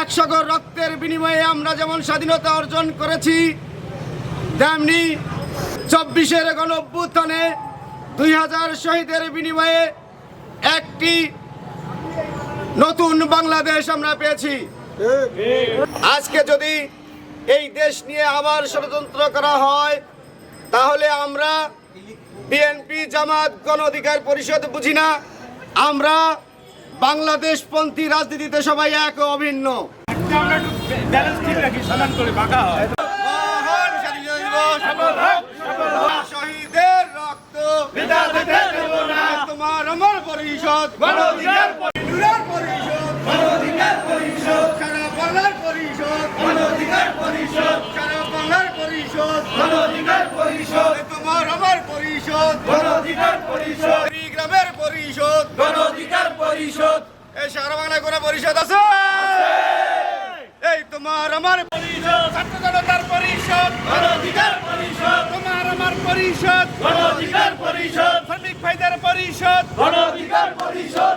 একশো রক্তের বিনিময়ে আমরা যেমন স্বাধীনতা অর্জন করেছি, তেমনি চব্বিশের গণ অভ্যুত্থানে দুই হাজার শহীদের বিনিময়ে একটি নতুন বাংলাদেশ আমরা পেয়েছি। আজকে যদি এই দেশ নিয়ে আবার ষড়যন্ত্র করা হয়, তাহলে আমরা বিএনপি জামাত গণ অধিকার পরিষদ বুঝি না। আমরা বাংলাদেশপন্থী রাজনীতিতে সবাই এক অভিন্ন। শহীদের রক্ত। তোমার আমার পরিষদ। পরিষদ গণঅধিকার পরিষদ। তোমার আমার পরিষদ। গণঅধিকার পরিষদ। গ্রামের পরিষদ। গণঅধিকার পরিষদ। এই সারা বাংলায় কোনো পরিষদ আছে? এই তোমার আমার পরিষদ। ছাত্র জনতার পরিষদ। গণঅধিকার পরিষদ। তোমার আমার পরিষদ। গণঅধিকার পরিষদ। শ্রমিক ভাইদের পরিষদ। গণঅধিকার পরিষদ।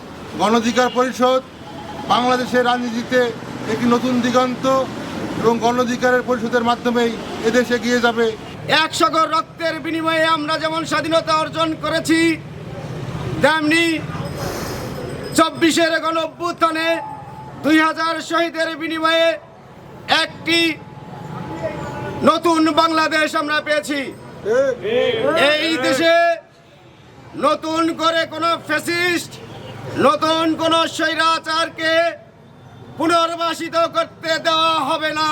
গণঅধিকার পরিষদ বাংলাদেশের রাজনীতিতে একটি নতুন দিগন্ত এবং গণঅধিকারের পরিষদের মাধ্যমেই এদেশ এগিয়ে যাবে। একশো গড় রক্তের বিনিময়ে আমরা যেমন স্বাধীনতা অর্জন করেছি তেমনি চব্বিশের গণ অভ্যুত্থানে দুই হাজার শহীদের বিনিময়ে একটি নতুন বাংলাদেশ আমরা পেয়েছি। এই দেশে নতুন করে কোনো ফ্যাসিস্ট নতুন কোনো স্বৈরাচারকে পুনর্বাসিত করতে দেওয়া হবে না।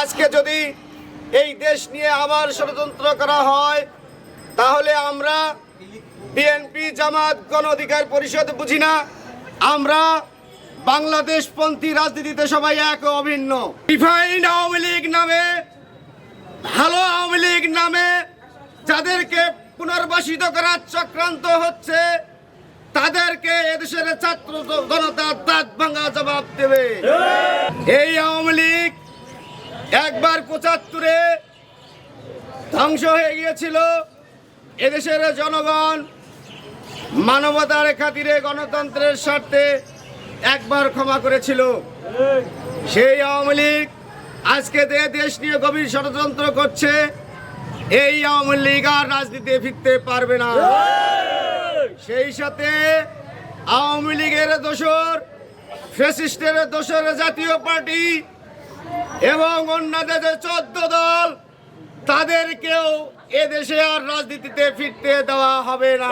আজকে যদি এই দেশ নিয়ে আবার ষড়যন্ত্র করা হয়, তাহলে আমরা বিএনপি জামাত গণ অধিকার পরিষদ বুঝি না, আমরা বাংলাদেশপন্থী রাজনীতিতে সবাই এক অভিন্ন। ডিফাইন আওয়ামী লীগ নামে, ভালো আওয়ামী লীগ নামে যাদেরকে পুনর্বাসিত করার চক্রান্ত হচ্ছে তাদেরকে এদেশের ছাত্র জনতা দাঁত ভাঙা জবাব দেবে। এই আওয়ামী লীগ একবার পঁচাত্তরে ধ্বংস হয়ে গিয়েছিল। এদেশের জনগণ মানবতার খাতিরে, গণতন্ত্রের স্বার্থে একবার ক্ষমা করেছিল। সেই আওয়ামী লীগ আজকে দেশ নিয়ে গভীর ষড়যন্ত্র করছে, এই আওয়ামী লীগ আর রাজনীতিতে ফিরতে পারবে না। সেই সাথে আওয়ামী লীগের দোসর ফেসিস্টের দোসর জাতীয় পার্টি এবং অন্যদের যে চোদ্দ দল, তাদেরকেও এদেশে আর রাজনীতিতে ফিরতে দেওয়া হবে না।